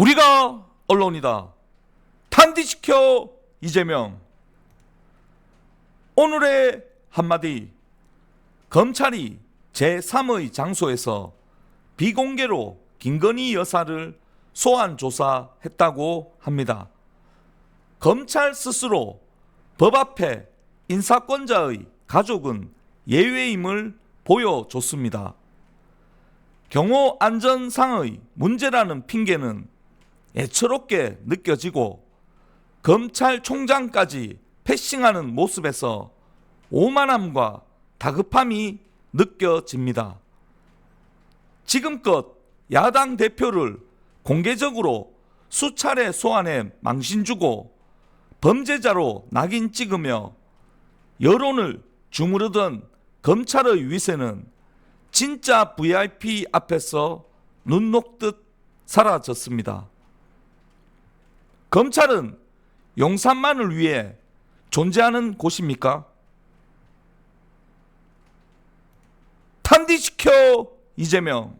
우리가 언론이다. 탄디시켜 이재명. 오늘의 한마디. 검찰이 제3의 장소에서 비공개로 김건희 여사를 소환 조사했다고 합니다. 검찰 스스로 법 앞에 인사권자의 가족은 예외임을 보여줬습니다. 경호 안전상의 문제라는 핑계는 애처롭게 느껴지고 검찰총장까지 패싱하는 모습에서 오만함과 다급함이 느껴집니다. 지금껏 야당 대표를 공개적으로 수차례 소환해 망신 주고 범죄자로 낙인 찍으며 여론을 주무르던 검찰의 위세는 진짜 VIP 앞에서 눈 녹듯 사라졌습니다. 검찰은 용산만을 위해 존재하는 곳입니까? 탄디시켜 이재명